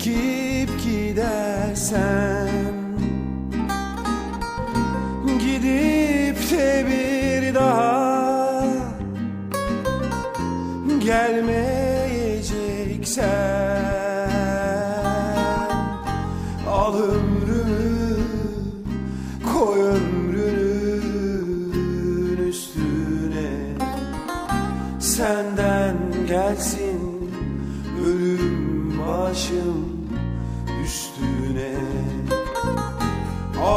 çekip gidersen Gidip de bir daha gelmeyeceksen Al ömrümü koy ömrünün üstüne. Senden gelsin ölüm başım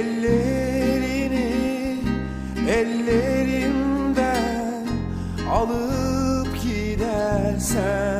Ellerini ellerimden alıp gidersen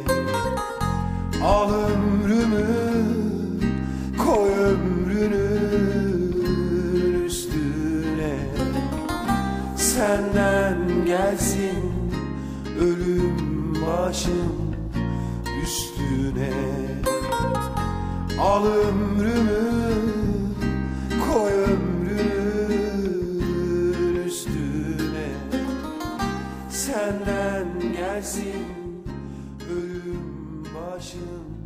Senden gelsin ölüm başım üstüne. Al ömrümü koy ömrünün üstüne. Senden gelsin ölüm başım